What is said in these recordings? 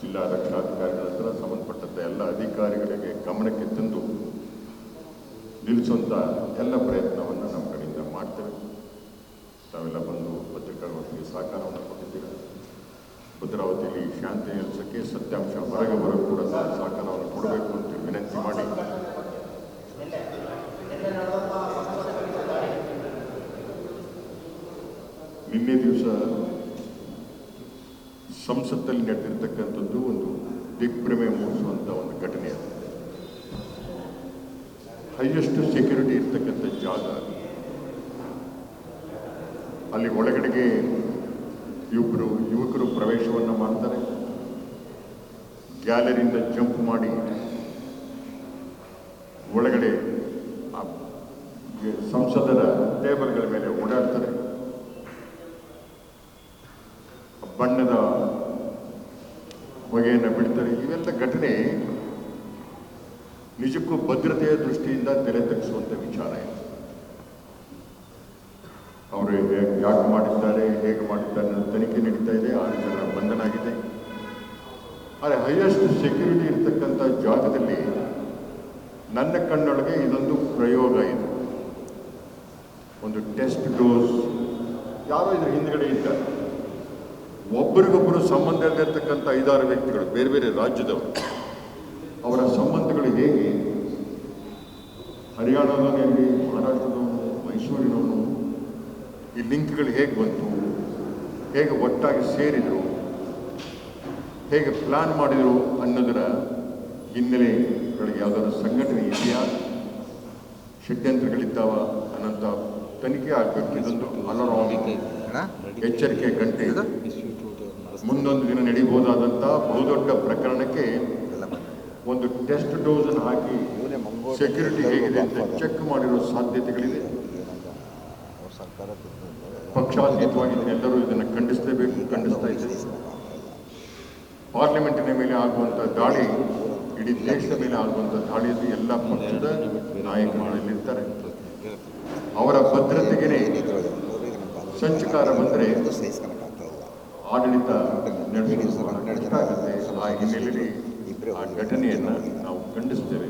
ಜಿಲ್ಲಾ ರಕ್ಷಣಾಧಿಕಾರಿಗಳ ಹತ್ರ ಸಂಬಂಧಪಟ್ಟಂಥ ಎಲ್ಲ ಅಧಿಕಾರಿಗಳಿಗೆ ಗಮನಕ್ಕೆ ತಂದು ನಿಲ್ಲಿಸುವಂಥ ಎಲ್ಲ ಪ್ರಯತ್ನವನ್ನು ನಮ್ಮ ಕಡೆಯಿಂದ ಮಾಡ್ತೇವೆ. ತಾವೆಲ್ಲ ಬಂದು ಪತ್ರಿಕಾಗೋಷ್ಠಿಗೆ ಸಹಕಾರವನ್ನು ಕೊಟ್ಟಿದ್ದೀರಾ? ಭದ್ರಾವತಿಯಲ್ಲಿ ಶಾಂತಿ ನೆಲೆಸಕ್ಕೆ ಸತ್ಯಾಂಶ ಹೊರಗೆ ಬರೋದು ಕೂಡ ಸಹಕಾರವನ್ನು ಕೊಡಬೇಕು ಅಂತ ವಿನಂತಿ ಮಾಡಿ. ನಿನ್ನೆ ದಿವಸ ಸಂಸತ್ತಲ್ಲಿ ನಡೆದಿರ್ತಕ್ಕಂಥದ್ದು ಒಂದು ದಿಗ್ಭ್ರಮೆ ಮೂಡಿಸುವಂಥ ಒಂದು ಘಟನೆ ಅದು. ಹೈಯೆಸ್ಟ್ ಸೆಕ್ಯೂರಿಟಿ ಇರ್ತಕ್ಕಂಥ ಜಾಗ ಅಲ್ಲಿ ಒಳಗಡೆಗೆ ಯುವಕರು ಯುವಕರು ಪ್ರವೇಶವನ್ನು ಮಾಡ್ತಾರೆ. ಗ್ಯಾಲರಿಯಿಂದ ಜಂಪ್ ಮಾಡಿ ಒಳಗಡೆ ಸಂಸದರ ಟೇಬಲ್ಗಳ ಮೇಲೆ ಬಣ್ಣದ ಹೊಗೆಯನ್ನು ಬಿಡ್ತಾರೆ. ಇವೆಲ್ಲ ಘಟನೆ ನಿಜಕ್ಕೂ ಭದ್ರತೆಯ ದೃಷ್ಟಿಯಿಂದ ತೆರೆ ತಗ್ಗಿಸುವಂಥ ವಿಚಾರ ಇದೆ. ಅವರು ಯಾಕೆ ಮಾಡಿದ್ದಾರೆ, ಹೇಗೆ ಮಾಡಿದ್ದಾರೆ ಅನ್ನೋ ತನಿಖೆ ನಡೀತಾ ಇದೆ. ಆ ಜನ ಬಂಧನ ಆಗಿದೆ. ಆದರೆ ಹೈಯೆಸ್ಟ್ ಸೆಕ್ಯೂರಿಟಿ ಇರತಕ್ಕಂಥ ಜಾಗದಲ್ಲಿ ನನ್ನ ಕಣ್ಣೊಳಗೆ ಇದೊಂದು ಪ್ರಯೋಗ ಇದು. ಒಂದು ಟೆಸ್ಟ್ ಡೋಸ್ ಯಾರೋ ಇದ್ರ ಹಿಂದ್ಗಡೆ ಇದ್ದಾರೆ. ಒಬ್ಬರಿಗೊಬ್ಬರು ಸಂಬಂಧ ಇಲ್ಲದಿರ್ತಕ್ಕಂಥ ಐದಾರು ವ್ಯಕ್ತಿಗಳು ಬೇರೆ ಬೇರೆ ರಾಜ್ಯದವರು ಅವರ ಸಂಬಂಧಗಳು ಹೇಗೆ? ಹರಿಯಾಣದಲ್ಲಿ ಮಹಾರಾಷ್ಟ್ರದವನು ಮೈಸೂರಿನವನು ಈ ಲಿಂಕ್ಗಳು ಹೇಗೆ ಬಂತು? ಹೇಗೆ ಒಟ್ಟಾಗಿ ಸೇರಿದರು? ಹೇಗೆ ಪ್ಲ್ಯಾನ್ ಮಾಡಿದರು ಅನ್ನೋದರ ಹಿನ್ನೆಲೆಗಳಿಗೆ ಯಾವುದಾದ್ರು ಸಂಘಟನೆ ಇದೆಯಾ? ಷಡ್ಯಂತ್ರಗಳಿದ್ದಾವ ಅನ್ನೋಂಥ ತನಿಖೆ ಆಗಬೇಕು. ಇದೊಂದು ಅಲಾರಾಮ್ ಎಚ್ಚರಿಕೆ ಗಂಟೆ ಇದು. ಮುಂದೊಂದು ದಿನ ನಡೀಬಹುದಾದಂಥ ಬಹುದೊಡ್ಡ ಪ್ರಕರಣಕ್ಕೆ ಒಂದು ಟೆಸ್ಟ್ ಡೋಸ್ ಅನ್ನು ಹಾಕಿ ಸೆಕ್ಯೂರಿಟಿ ಹೇಗಿದೆ ಅಂತ ಚೆಕ್ ಮಾಡಿರೋ ಸಾಧ್ಯತೆಗಳಿದೆ ಪಕ್ಷಾತೀತವಾಗಿ ಎಲ್ಲರೂ ಇದನ್ನು ಖಂಡಿಸಲೇಬೇಕು, ಖಂಡಿಸ್ತಾ ಇದ್ದೀವಿ ಪಾರ್ಲಿಮೆಂಟಿನ ಮೇಲೆ ಆಗುವಂಥ ದಾಳಿ, ಇಡೀ ದೇಶದ ಮೇಲೆ ಆಗುವಂಥ ದಾಳಿಯಲ್ಲಿ ಎಲ್ಲ ಪಕ್ಷದ ನಾಯಕರುಗಳಿರ್ತಾರೆ. ಅವರ ಭದ್ರತೆಗೆ ಸಂಚಕಾರ ಬಂದರೆ ಆಡಳಿತ ನಡೆಸಲಾಗುತ್ತೆ ಆ ಹಿನ್ನೆಲೆಯಲ್ಲಿ ಆ ಘಟನೆಯನ್ನು ನಾವು ಖಂಡಿಸ್ತೇವೆ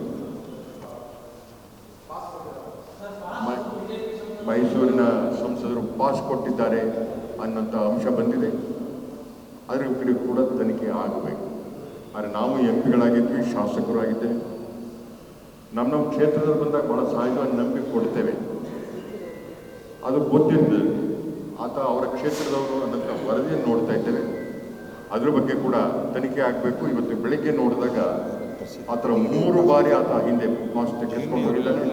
ಮೈಸೂರಿನ ಸಂಸದರು ಪಾಸ್ ಕೊಟ್ಟಿದ್ದಾರೆ ಅನ್ನೋಂಥ ಅಂಶ ಬಂದಿದೆ. ಅದರ ಕಡೆ ಕೂಡ ತನಿಖೆ ಆಗಬೇಕು. ಆದರೆ ನಾವು ಎಂ ಪಿಗಳಾಗಿದ್ವಿ ಶಾಸಕರು ಆಗಿದ್ದೇವೆ ನಮ್ಮ ನಮ್ಮ ಕ್ಷೇತ್ರದಲ್ಲಿ ಬಂದಾಗ ಭಾಳ ಸಹಜವಾಗಿ ನಂಬಿಕೆ ಕೊಡ್ತೇವೆ. ಅದು ಗೊತ್ತಿದ್ದು ಆತ ಅವರ ಕ್ಷೇತ್ರದವರು ಅನ್ನೋಂಥ ವರದಿಯನ್ನು ನೋಡ್ತಾ ಇದ್ದೇವೆ. ಅದರ ಬಗ್ಗೆ ಕೂಡ ತನಿಖೆ ಆಗಬೇಕು. ಇವತ್ತು ಬೆಳಿಗ್ಗೆ ನೋಡಿದಾಗ ಆತರ ಮೂರು ಬಾರಿ ಆತ ಹಿಂದೆ ಪಾಸ್ ತೆಗೆದುಕೊಂಡು ಹೋಗಿದ್ದಾನೆ.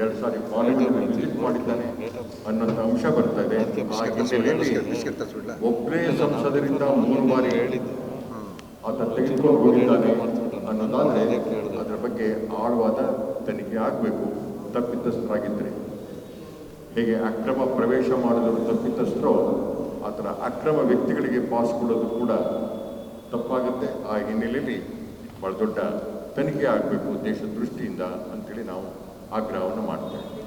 ಎರಡು ಸಾರಿ ವಿಸಿಟ್ ಮಾಡಿದ್ದಾನೆ ಅನ್ನೋಂಥ ಅಂಶ ಬರ್ತಾ ಇದೆ. ಆ ಹಿನ್ನೆಲೆಯಲ್ಲಿ ಒಬ್ಬರೇ ಸಂಸದರಿಂದ ಮೂರು ಬಾರಿ ಆತ ತೆಗೆದುಕೊಂಡು ಹೋಗಿದ್ದಾನೆ ಅನ್ನೋದಾದರೆ ಅದರ ಬಗ್ಗೆ ಆಳವಾದ ತನಿಖೆ ಆಗಬೇಕು. ತಪ್ಪಿತಸ್ಥರಾಗಿದ್ದರೆ ಹೇಗೆ ಅಕ್ರಮ ಪ್ರವೇಶ ಮಾಡಿದ್ರು ತಪ್ಪಿತಸ್ಥರೋ ಆ ಥರ ಅಕ್ರಮ ವ್ಯಕ್ತಿಗಳಿಗೆ ಪಾಸ್ ಕೊಡೋದು ಕೂಡ ತಪ್ಪಾಗುತ್ತೆ. ಆ ಹಿನ್ನೆಲೆಯಲ್ಲಿ ಭಾಳ ದೊಡ್ಡ ತನಿಖೆ ಆಗಬೇಕು ದೇಶ ದೃಷ್ಟಿಯಿಂದ ಅಂಥೇಳಿ ನಾವು ಆಗ್ರಹವನ್ನು ಮಾಡ್ತೇವೆ.